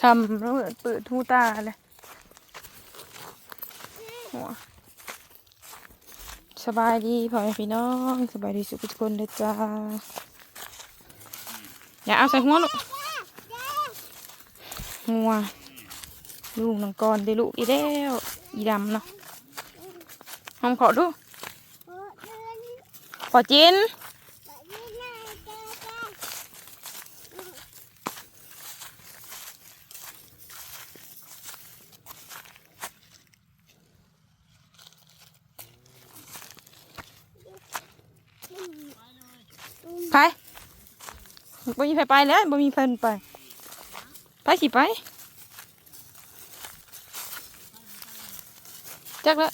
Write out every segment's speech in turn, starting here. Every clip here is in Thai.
คำแล้วเปิดทูตาเลยหัวสบายดีพ่อแม่พี่น้องสบายดีสุขทุกคนเลยจ้าอย่าเอาใส่หัวลูกหัวลูกนังกรได้ลูกอีแล้วอีดำเนาะหอมขอดูขอจิน ไปบ่มีไฟไปแล้วบ่มีเพิ่นไปไปสิไปจักแล้ว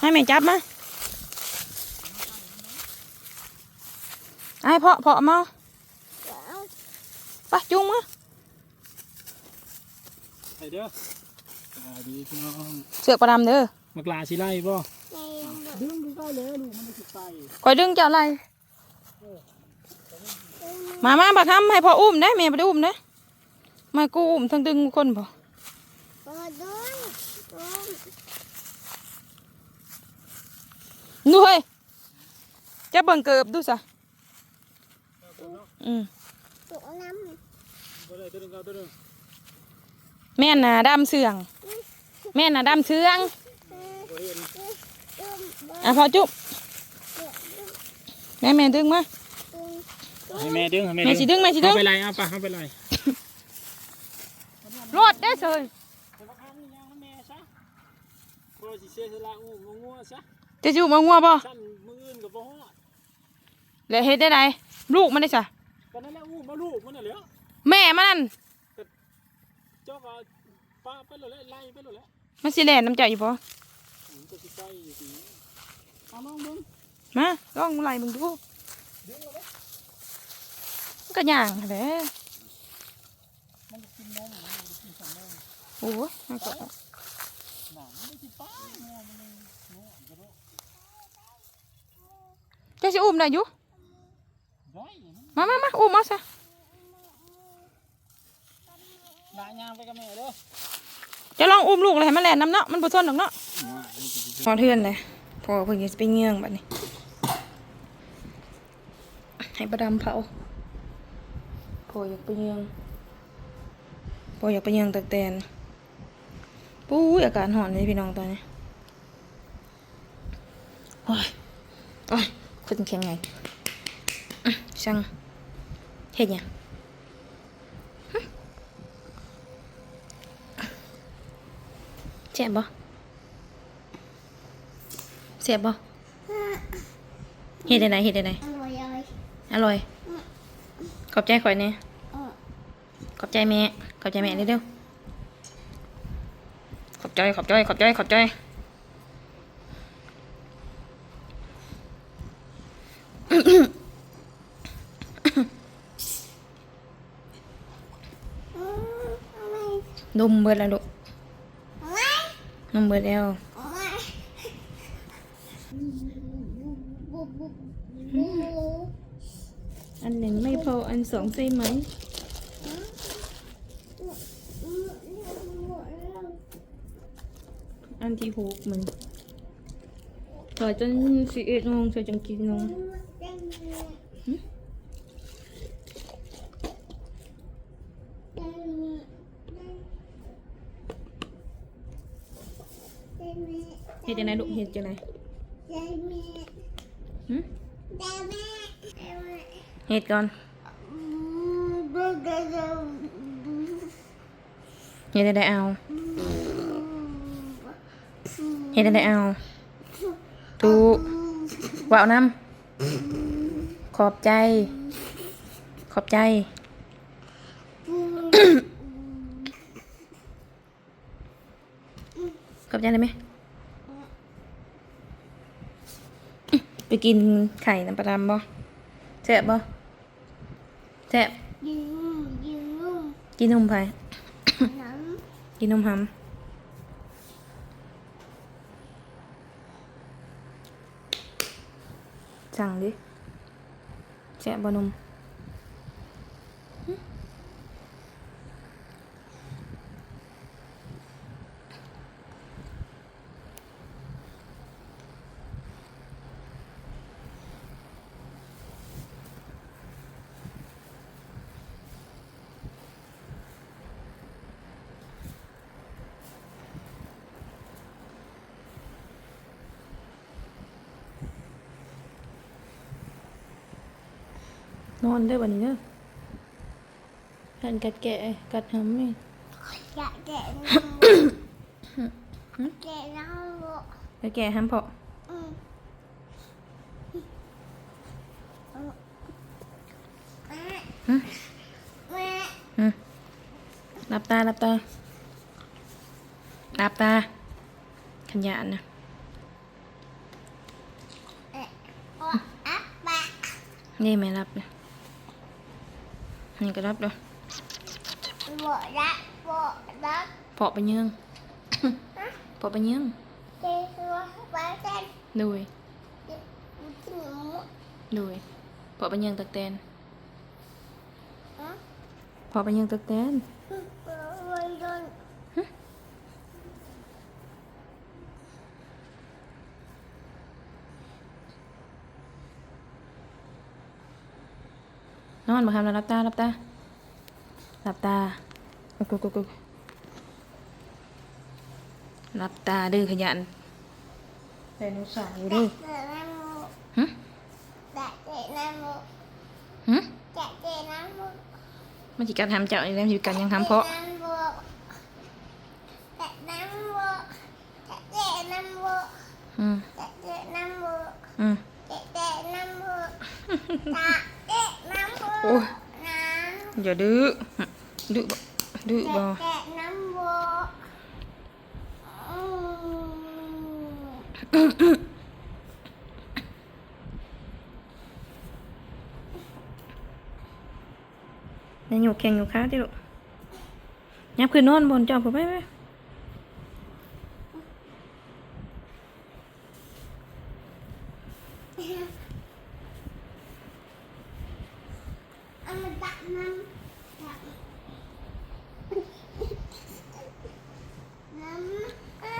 ให้แม่จับมาให้เพาะเพาะมาไปจุงมาไปเด้อสวัสดีพี่น้องเสือกประดำเด้อมากลาสิไล่บ่ ดึงดึงได้เลยลูกมันไม่ติดไปคอยดึงเจ้าอะไร มามาบักทำให้พ่ออุ้มได้แม่ไปอุ้มนะไม่กูอุ้มทั้งดึงคนบ่นู่เฮ้ยจะเบิ่งเกิบดูซะอืมก็ได้ตัวหนึงเอาตัวหนึงแม่นน่ะดำเสือง แม่นน่ะดำเสืองบ่เห็น อะพอจุ๊บแม่แม่ดึงมาให้แม่ดึงให้แม่แม่สิดึงแม่สิดึงเอาไปไล่เอาไปเอาไปไล่รถได้เสยไปพักข้างนี่ยังนะแม่ซะพอสิเสียสละอู้งงัวซะจะจุ๊บมางัวบ่ชั้นมืออื่นก็บ่ฮอดแล้วเฮ็ดได้ไดลูกมันได้ซะก็นั่นแหละอู้มาลูกมันน่ะแหล้วแม่มันนั่นเจ้าก็ป้าไปแล้วแหละไล่ไปแล้วแหละมันสิแล่นน้ำเจ้าอยู่บ่มันก็สิไปอยู่ดี เอาน้องมึงมาลองไล่มึงดูมันก็ย่างแหละมันจะกินนมมันจะกินสมนมโอ้ยมันก็หนังมันไม่สิไปงัวมันงัวมันก็รู้จะสิอุ้มได้อยู่ได้มามามาอุ้มมาซะด่ายางไปกับแม่เด้อจะลองอุ้มลูกเลยให้มันแล่นน้ำเนาะมันบ่ซนดอกเนาะพอเทือนเลย พอเพิ่นจะไปเงี้ยงแบัดนี้ ให้ประดำเผาพออยากไปเงี้ยงพออยากไปเงี้ยงตะแตนปุ้ยอากาศร้อนเลยพี่น้องตอนนี้โอ้ยโอ้ยคนแข็งไงช่างเฮ็ดหยังหึเจ็บบ่ เสียบบ่เฮ็ดได้ไหนเฮ็ดได้ไหนอร่อย ขอบใจข่อยเนี่ยขอบใจแม่ ขอบใจแม่เร็วๆขอบใจ ขอบใจ ขอบใจ ขอบใจ นมเบิดแล้วลูกนมเบิดแล้ว อันหนึ่งไม่พออันสองใช่ไหมอันที่หกมันต่อจนสิบเอ็ดโมงเธอจังกินนมเฮ็ดจังไงลูกเฮ็ดจังไหึ เฮ็ดก่อนเฮ็ดได้เอาเฮ็ดได้เอาถูกว่าวน้ำขอบใจ ขอบใจขอบใจเลยไหม ไป กินไข่น้ำปลาดำบ่แซ่บบ่แซ่บกินนมไผ่กินนมหำสั่งดิแซ่บบ่นม นอนได้อวันนี้เด้อหันกัดแกะกัดหำนี่อยากแกะน้ำแกะน้ำลูกกัดแกะหำเพาะอืมแม่หึแม่อืมหลับตาหลับตาหลับตา ขยันนะเอ๊ะโอ้อะแปะนี่ไม่รับนะ នេះក៏ដល់ដល់បកដាក់បកដាក់បកបញ្ញាងបកបញ្ញាងគេសួរបើសិននួយនួយបកបញ្ញាងទឹកតែនបកបញ្ញាងទឹកតែន นอนมาคำแล้วรับตารับตารับตากุกกุกกุกกุกรับตาดื้อขยันไดโนเสาร์อยู่ดื้อเจอน้ำมูกหึแตะเจอน้ำมูกหึแตะเจอน้ำมูกมันจิการทำเจ้าอีกแล้วจิการยังทำเพาะแตะน้ำมูกแตะน้ำมูกแตะเจอน้ำมูกอืม โอ้ยอย่าดื้อดื้อบ่ดื้อบ่แกะน้ำวัวอืมเนี่ยอยู่แข่งอยู่ค้าที่ลูกยับคือนอนบนจอผมไปไหม เอามาตักน้ำตักน้ำอะ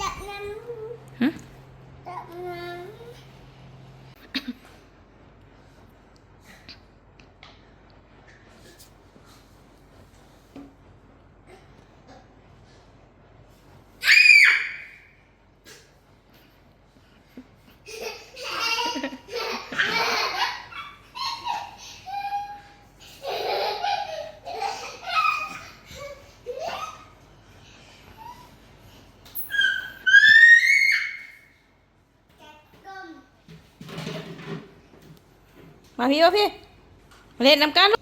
ตักน้ำ หึ ตักน้ำ มาพี่มาพี่มาเล่นน้ำกันลูก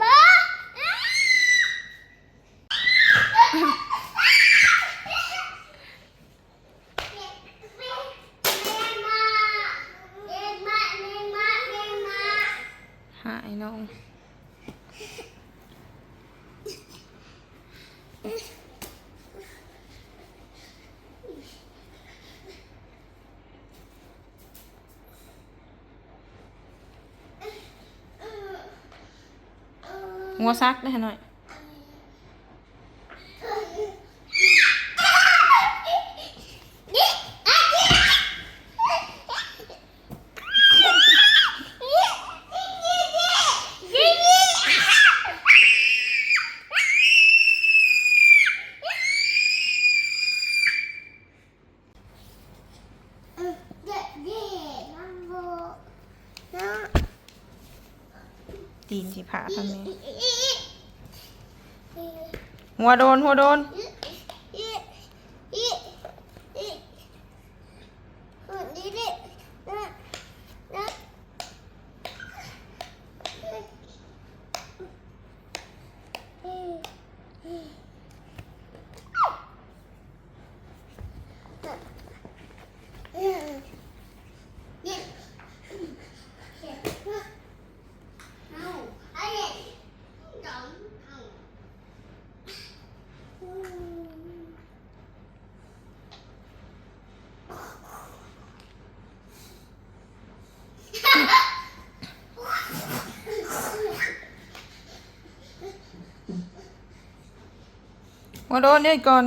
บ้าเอ็มมาเอ็มมาเอ็มมาหายน้อง งัวซักได้หน่อย ตีนสิผาทำไมหัวโดนหัวโดน มาโดนเดี๋ยก่อน